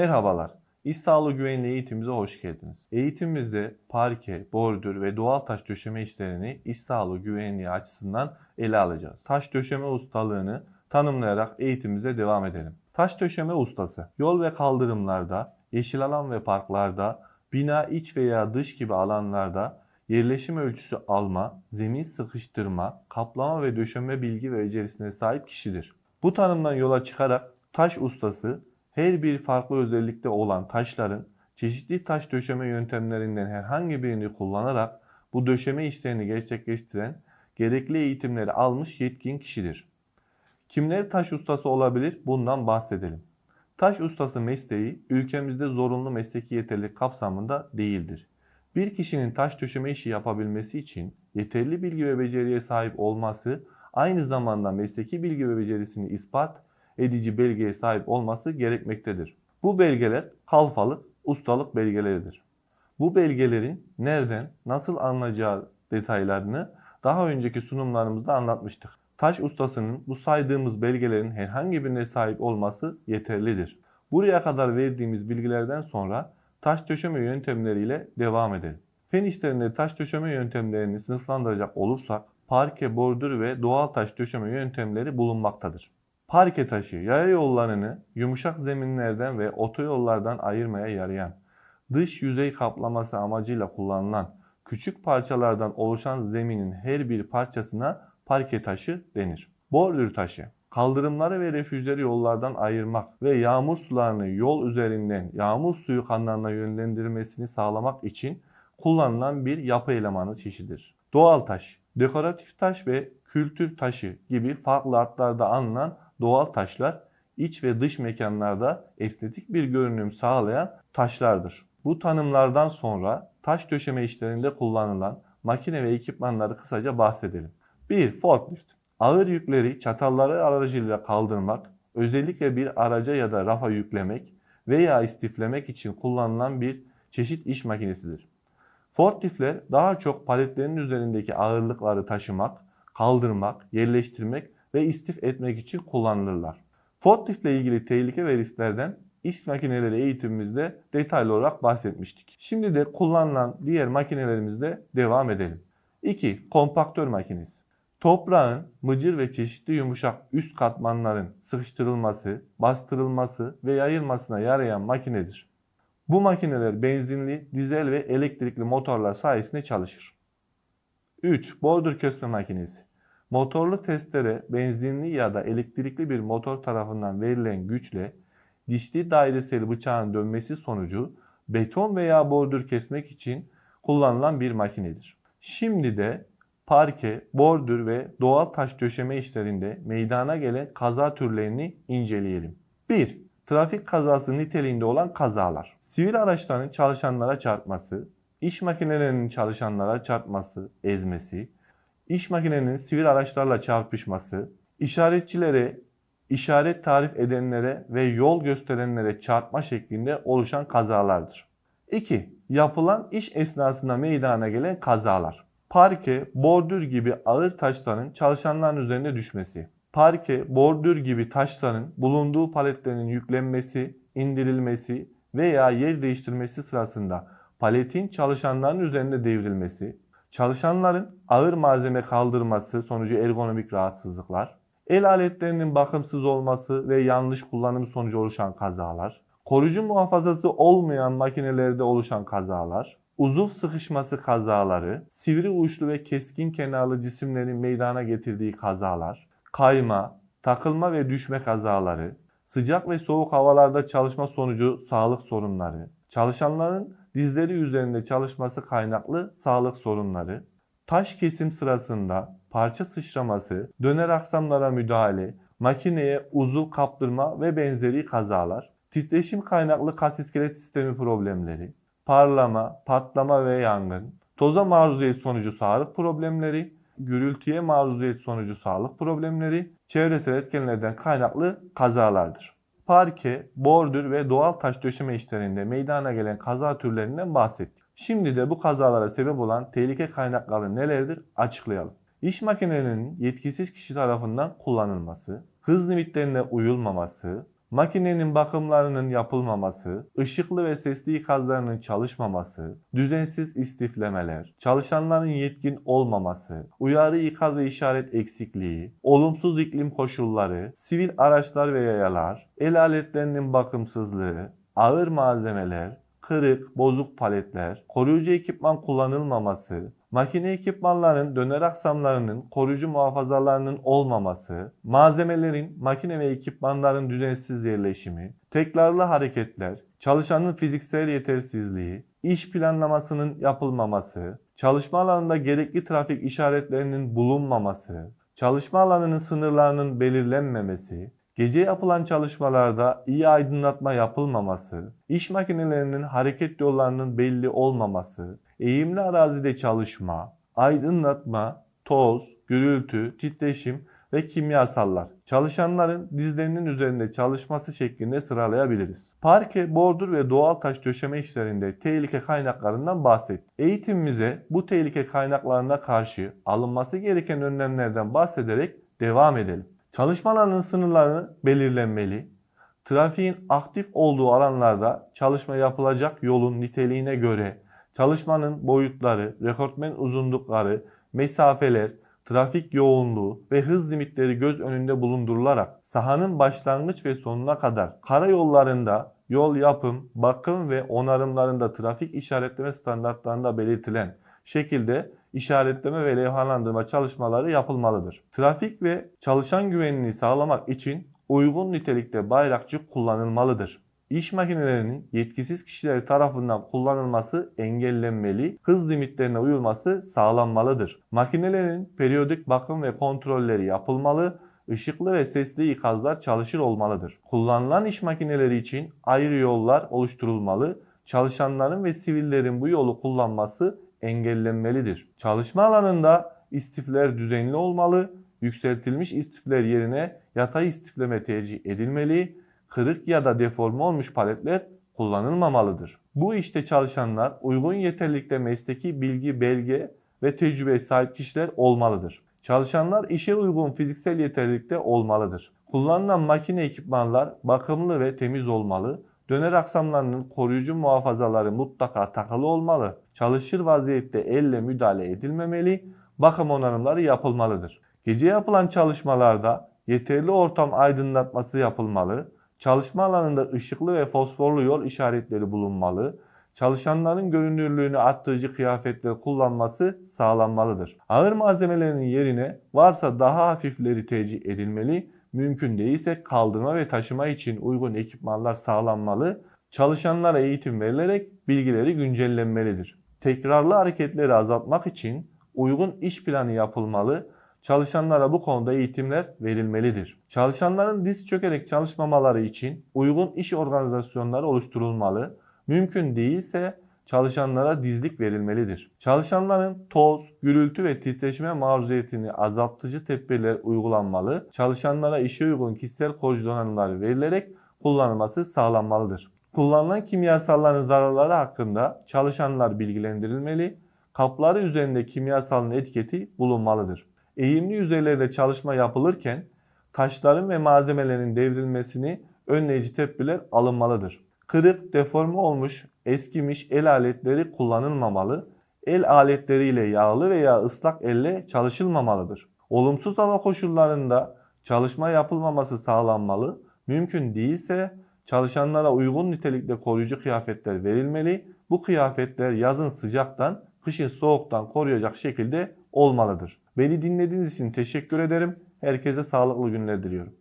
Merhabalar. İş sağlığı güvenliği eğitimimize hoş geldiniz. Eğitimimizde parke, bordür ve doğal taş döşeme işlerini iş sağlığı güvenliği açısından ele alacağız. Taş döşeme ustalığını tanımlayarak eğitimimize devam edelim. Taş döşeme ustası, yol ve kaldırımlarda, yeşil alan ve parklarda, bina iç veya dış gibi alanlarda yerleşim ölçüsü alma, zemin sıkıştırma, kaplama ve döşeme bilgi ve becerisine sahip kişidir. Bu tanımdan yola çıkarak taş ustası her bir farklı özellikte olan taşların çeşitli taş döşeme yöntemlerinden herhangi birini kullanarak bu döşeme işlerini gerçekleştiren gerekli eğitimleri almış yetkin kişidir. Kimler taş ustası olabilir? Bundan bahsedelim. Taş ustası mesleği ülkemizde zorunlu mesleki yeterlilik kapsamında değildir. Bir kişinin taş döşeme işi yapabilmesi için yeterli bilgi ve beceriye sahip olması, aynı zamanda mesleki bilgi ve becerisini ispat edici belgeye sahip olması gerekmektedir. Bu belgeler kalfalık, ustalık belgeleridir. Bu belgelerin nereden, nasıl alınacağı detaylarını daha önceki sunumlarımızda anlatmıştık. Taş ustasının bu saydığımız belgelerin herhangi birine sahip olması yeterlidir. Buraya kadar verdiğimiz bilgilerden sonra taş döşeme yöntemleriyle devam edelim. Fen işlerinde taş döşeme yöntemlerini sınıflandıracak olursak parke, bordür ve doğal taş döşeme yöntemleri bulunmaktadır. Parke taşı yaya yollarını yumuşak zeminlerden ve otoyollardan ayırmaya yarayan, dış yüzey kaplaması amacıyla kullanılan küçük parçalardan oluşan zeminin her bir parçasına parke taşı denir. Bordür taşı kaldırımları ve refüjleri yollardan ayırmak ve yağmur sularını yol üzerinden yağmur suyu kanalına yönlendirmesini sağlamak için kullanılan bir yapı elemanı çeşididir. Doğal taş, dekoratif taş ve kültür taşı gibi farklı adlarda anılan doğal taşlar iç ve dış mekanlarda estetik bir görünüm sağlayan taşlardır. Bu tanımlardan sonra taş döşeme işlerinde kullanılan makine ve ekipmanları kısaca bahsedelim. 1. Forklift. Ağır yükleri çatalları aracılığıyla kaldırmak, özellikle bir araca ya da rafa yüklemek veya istiflemek için kullanılan bir çeşit iş makinesidir. Forkliftler daha çok paletlerin üzerindeki ağırlıkları taşımak, kaldırmak, yerleştirmek ve istif etmek için kullanılırlar. Forklift ile ilgili tehlike ve risklerden iş makineleri eğitimimizde detaylı olarak bahsetmiştik. Şimdi de kullanılan diğer makinelerimizde devam edelim. 2. Kompaktör makinesi. Toprağın mıcır ve çeşitli yumuşak üst katmanların sıkıştırılması, bastırılması ve yayılmasına yarayan makinedir. Bu makineler benzinli, dizel ve elektrikli motorlar sayesinde çalışır. 3. Bordur kesme makinesi. Motorlu testere benzinli ya da elektrikli bir motor tarafından verilen güçle dişli dairesel bıçağın dönmesi sonucu beton veya bordür kesmek için kullanılan bir makinedir. Şimdi de parke, bordür ve doğal taş döşeme işlerinde meydana gelen kaza türlerini inceleyelim. 1. Trafik kazası niteliğinde olan kazalar. Sivil araçların çalışanlara çarpması, iş makinelerinin çalışanlara çarpması, ezmesi, iş makinenin sivil araçlarla çarpışması, işaretçilere, işaret tarif edenlere ve yol gösterenlere çarpma şeklinde oluşan kazalardır. 2. Yapılan iş esnasında meydana gelen kazalar. Parke, bordür gibi ağır taşların çalışanların üzerine düşmesi. Parke, bordür gibi taşların bulunduğu paletlerin yüklenmesi, indirilmesi veya yer değiştirmesi sırasında paletin çalışanların üzerinde devrilmesi, çalışanların ağır malzeme kaldırması sonucu ergonomik rahatsızlıklar, el aletlerinin bakımsız olması ve yanlış kullanım sonucu oluşan kazalar, koruyucu muhafazası olmayan makinelerde oluşan kazalar, uzuv sıkışması kazaları, sivri uçlu ve keskin kenarlı cisimlerin meydana getirdiği kazalar, kayma, takılma ve düşme kazaları, sıcak ve soğuk havalarda çalışma sonucu sağlık sorunları, çalışanların dizleri üzerinde çalışması kaynaklı sağlık sorunları, taş kesim sırasında parça sıçraması, döner aksamlara müdahale, makineye uzuv kaptırma ve benzeri kazalar, titreşim kaynaklı kas iskelet sistemi problemleri, parlama, patlama ve yangın, toza maruziyet sonucu sağlık problemleri, gürültüye maruziyet sonucu sağlık problemleri, çevresel etkenlerden kaynaklı kazalardır. Parke, bordür ve doğal taş döşeme işlerinde meydana gelen kaza türlerinden bahsettik. Şimdi de bu kazalara sebep olan tehlike kaynakları nelerdir açıklayalım. İş makinelerinin yetkisiz kişi tarafından kullanılması, hız limitlerine uyulmaması, makinenin bakımlarının yapılmaması, ışıklı ve sesli ikazlarının çalışmaması, düzensiz istiflemeler, çalışanların yetkin olmaması, uyarı ikaz ve işaret eksikliği, olumsuz iklim koşulları, sivil araçlar ve yayalar, el aletlerinin bakımsızlığı, ağır malzemeler, kırık, bozuk paletler, koruyucu ekipman kullanılmaması, makine ekipmanların döner aksamlarının koruyucu muhafazalarının olmaması, malzemelerin, makine ve ekipmanların düzensiz yerleşimi, tekrarlı hareketler, çalışanın fiziksel yetersizliği, iş planlamasının yapılmaması, çalışma alanında gerekli trafik işaretlerinin bulunmaması, çalışma alanının sınırlarının belirlenmemesi, Gece yapılan çalışmalarda iyi aydınlatma yapılmaması, iş makinelerinin hareket yollarının belli olmaması, eğimli arazide çalışma, aydınlatma, toz, gürültü, titreşim ve kimyasallar. Çalışanların dizlerinin üzerinde çalışması şeklinde sıralayabiliriz. Parke, bordür ve doğal taş döşeme işlerinde tehlike kaynaklarından bahsettik. Eğitimimize bu tehlike kaynaklarına karşı alınması gereken önlemlerden bahsederek devam edelim. Çalışma alanının sınırları belirlenmeli. Trafiğin aktif olduğu alanlarda çalışma yapılacak yolun niteliğine göre çalışmanın boyutları, rekortmen uzunlukları, mesafeler, trafik yoğunluğu ve hız limitleri göz önünde bulundurularak sahanın başlangıç ve sonuna kadar karayollarında yol yapım, bakım ve onarımlarında trafik işaretleme standartlarında belirtilen şekilde işaretleme ve levhalandırma çalışmaları yapılmalıdır. Trafik ve çalışan güvenliğini sağlamak için uygun nitelikte bayrakçık kullanılmalıdır. İş makinelerinin yetkisiz kişiler tarafından kullanılması engellenmeli, hız limitlerine uyulması sağlanmalıdır. Makinelerin periyodik bakım ve kontrolleri yapılmalı, ışıklı ve sesli ikazlar çalışır olmalıdır. Kullanılan iş makineleri için ayrı yollar oluşturulmalı, çalışanların ve sivillerin bu yolu kullanması engellenmelidir. Çalışma alanında istifler düzenli olmalı, yükseltilmiş istifler yerine yatay istifleme tercih edilmeli, kırık ya da deforme olmuş paletler kullanılmamalıdır. Bu işte çalışanlar uygun yeterlilikte mesleki bilgi, belge ve tecrübe sahip kişiler olmalıdır. Çalışanlar işe uygun fiziksel yeterlilikte olmalıdır. Kullanılan makine ekipmanlar bakımlı ve temiz olmalı. Döner aksamlarının koruyucu muhafazaları mutlaka takılı olmalı. Çalışır vaziyette elle müdahale edilmemeli. Bakım onarımları yapılmalıdır. Gece yapılan çalışmalarda yeterli ortam aydınlatması yapılmalı. Çalışma alanında ışıklı ve fosforlu yol işaretleri bulunmalı. Çalışanların görünürlüğünü arttırıcı kıyafetler kullanması sağlanmalıdır. Ağır malzemelerin yerine varsa daha hafifleri tercih edilmeli. Mümkün değilse kaldırma ve taşıma için uygun ekipmanlar sağlanmalı. Çalışanlara eğitim verilerek bilgileri güncellenmelidir. Tekrarlı hareketleri azaltmak için uygun iş planı yapılmalı. Çalışanlara bu konuda eğitimler verilmelidir. Çalışanların diz çökerek çalışmamaları için uygun iş organizasyonları oluşturulmalı. Mümkün değilse çalışanlara dizlik verilmelidir. Çalışanların toz, gürültü ve titreşime maruziyetini azaltıcı tedbirler uygulanmalı. Çalışanlara işe uygun kişisel koruyucu donanımlar verilerek kullanılması sağlanmalıdır. Kullanılan kimyasalların zararları hakkında çalışanlar bilgilendirilmeli. Kapları üzerinde kimyasalın etiketi bulunmalıdır. Eğimli yüzeylerde çalışma yapılırken taşların ve malzemelerin devrilmesini önleyici tedbirler alınmalıdır. Kırık, deforme olmuş, eskimiş el aletleri kullanılmamalı. El aletleriyle yağlı veya ıslak elle çalışılmamalıdır. Olumsuz hava koşullarında çalışma yapılmaması sağlanmalı. Mümkün değilse çalışanlara uygun nitelikte koruyucu kıyafetler verilmeli. Bu kıyafetler yazın sıcaktan, kışın soğuktan koruyacak şekilde olmalıdır. Beni dinlediğiniz için teşekkür ederim. Herkese sağlıklı günler diliyorum.